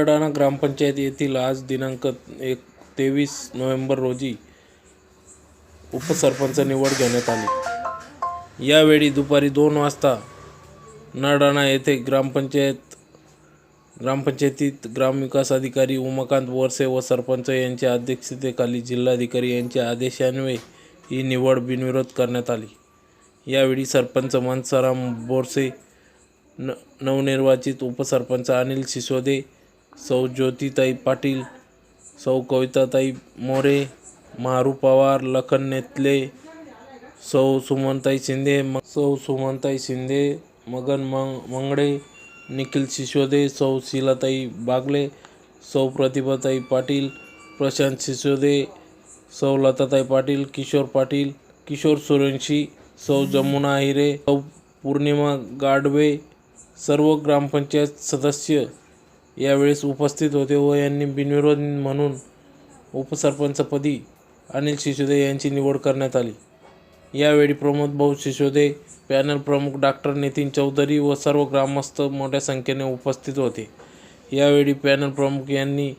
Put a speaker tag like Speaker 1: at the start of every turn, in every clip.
Speaker 1: नरडाणा ग्रामपंचायत येथील आज दिनांक एक तेवीस नोव्हेंबर रोजी उपसरपंच निवड घेण्यात आली. यावेळी दुपारी दोन वाजता नरडाणा येथे ग्रामपंचायत ग्रामपंचायतीत ग्रामविकास अधिकारी उमाकांत वरसे व सरपंच यांच्या अध्यक्षतेखाली जिल्हाधिकारी यांच्या आदेशान्वये ही निवड बिनविरोध करण्यात आली. यावेळी सरपंच मनसाराम बोरसे न नवनिर्वाचित उपसरपंच अनिल सिसोदे सौ ज्योतिताई पाटील सौ कविताताई मोरे मारू पवार लखन नेतले सौ सुमनताई शिंदे सौ सुमनताई शिंदे मगन मंग मंगडे निखिल सिसोदे सौ शिलाताई बागले सौ प्रतिभाताई पाटील प्रशांत सिसोदे सौ लताताई पाटील किशोर पाटील किशोर सुरंशी सौ जमुना हिरे सौ पौर्णिमा गाडवे सर्व ग्रामपंचायत सदस्य यावेळेस उपस्थित होते व यांनी बिनविरोध म्हणून उपसरपंचपदी अनिल शिशोदे यांची निवड करण्यात आली. यावेळी प्रमोद भाऊ शिशोदे पॅनल प्रमुख डॉक्टर नितीन चौधरी व सर्व ग्रामस्थ मोठ्या संख्येने उपस्थित होते. यावेळी पॅनल प्रमुख यांनी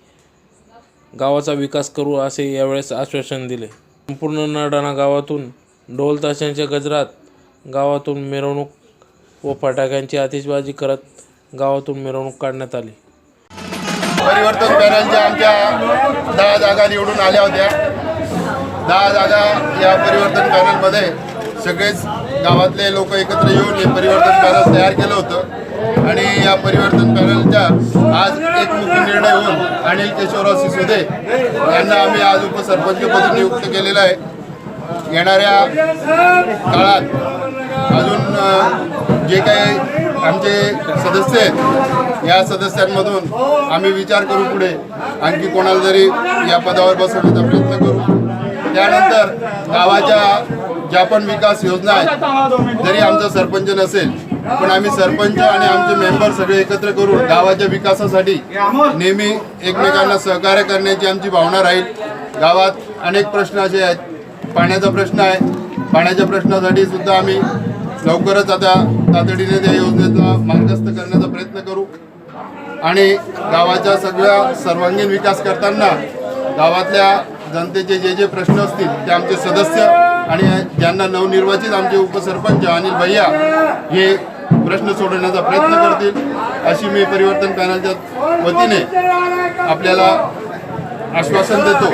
Speaker 1: गावाचा विकास करू असे यावेळेस आश्वासन दिले. संपूर्ण नडाणा गावातून ढोल ताशांच्या गजरात गावातून मिरवणूक व फटाक्यांची आतिषबाजी करत गावातून मिरवणूक काढण्यात आली.
Speaker 2: परिवर्तन पॅनलच्या आमच्या दहा जागा निवडून आल्या होत्या. दहा जागा या परिवर्तन पॅनलमध्ये सगळेच गावातले लोक एकत्र येऊन हे परिवर्तन पॅनल तयार केलं होतं. आणि या परिवर्तन पॅनलच्या आज एक मुख्य निर्णय होऊन अनिल केशवराव सिसोदे यांना आम्ही आज उपसरपंचपदी नियुक्त केलेलं आहे. येणाऱ्या काळात अजून जे काही आमचे सदस्य आहेत या सदस्यांमधून आम्ही विचार करू पुढे. आणखी कोणाला जरी या पदावर बसवण्याचा प्रयत्न करू. त्यानंतर गावाच्या ज्या पण विकास योजना आहेत जरी आमचा सरपंच नसेल पण आम्ही सरपंच आणि आमचे मेंबर सगळे एकत्र करून गावाच्या विकासासाठी नेहमी एकमेकांना सहकार्य करण्याची आमची भावना राहील. गावात अनेक प्रश्न असे आहेत पाण्याचा प्रश्न आहे. पाण्याच्या प्रश्नासाठी सुद्धा आम्ही लवकरच आता तातडीने त्या योजनेचा मार्गस्थ करण्याचा प्रयत्न करू. आणि गावाच्या सगळ्या सर्वांगीण विकास करताना गावातल्या जनतेचे जे जे प्रश्न असतील ते आमचे सदस्य आणि ज्यांना नवनिर्वाचित आमचे उपसरपंच अनिल भैया हे प्रश्न सोडवण्याचा प्रयत्न करतील अशी मी परिवर्तन पॅनलच्या वतीने आपल्याला आश्वासन देतो.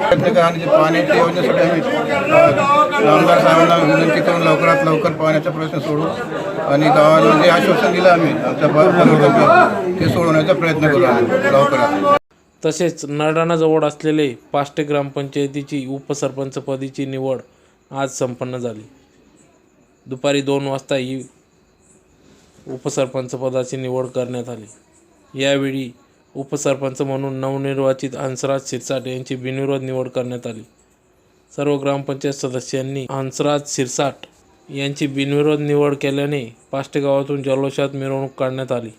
Speaker 3: प्रयत्न जे पाण्याच्या योजनेसाठी आम्ही आमदार साहेबांना विनंती करून लवकरात लवकर पाण्याचा प्रश्न सोडू आणि गावाला जे आश्वासन दिलं आम्ही आमच्या ते सोडवण्याचा प्रयत्न करू आम्ही लवकरात.
Speaker 1: तसेच नरडाणाजवळ असलेले पाष्टे ग्रामपंचायतीची उपसरपंचपदीची निवड आज संपन्न झाली. दुपारी दोन वाजता ही उपसरपंचपदाची निवड करण्यात आली. यावेळी उपसरपंच म्हणून नवनिर्वाचित हंसराज शिरसाट यांची बिनविरोध निवड करण्यात आली. सर्व ग्रामपंचायत सदस्यांनी हंसराज शिरसाट यांची बिनविरोध निवड केल्याने पाष्टे गावातून जल्लोषात मिरवणूक काढण्यात आली.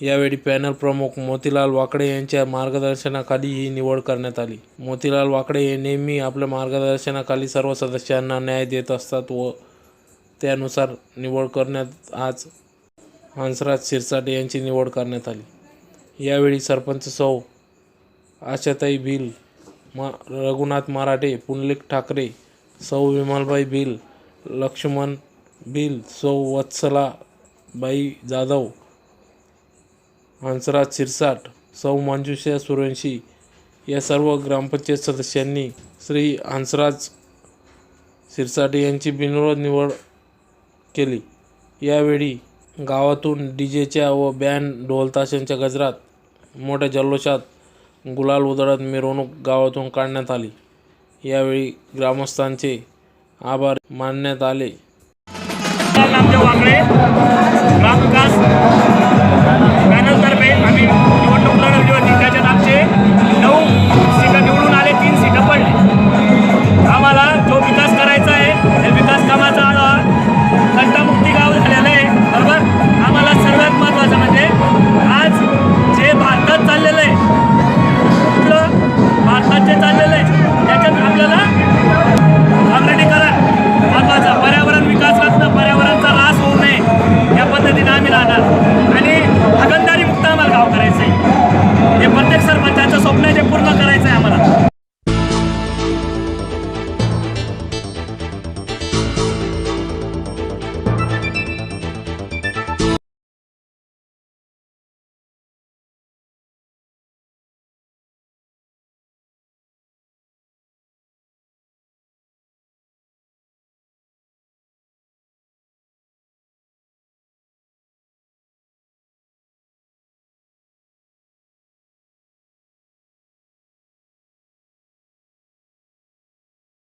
Speaker 1: यावेळी पॅनल प्रमुख मोतीलाल वाकडे यांच्या मार्गदर्शनाखाली ही निवड करण्यात आली. मोतीलाल वाकडे हे नेहमी आपल्या मार्गदर्शनाखाली सर्व सदस्यांना न्याय देत असतात व त्यानुसार निवड करण्यात आज हंसराज शिरसाट यांची निवड करण्यात आली. यावेळी सरपंच सौ आशाताई भिल मा रघुनाथ मराठे पुंडलिक ठाकरे सौ विमलबाई भिल लक्ष्मण भिल सौ वत्सलाबाई जाधव हंसराज शिरसाट सौ मंजुषा सुरवंशी या सर्व ग्रामपंचायत सदस्यांनी श्री हंसराज शिरसाटे यांची बिनविरोध निवड केली. यावेळी गावातून डी जेच्या व बँड ढोलताशांच्या गजरात मोठ्या जल्लोषात गुलाल उधळत मिरवणूक गावातून काढण्यात आली. यावेळी ग्रामस्थांचे आभार मानण्यात आले.
Speaker 4: वाकडे ग्रामविकास पॅनलतर्फे आम्ही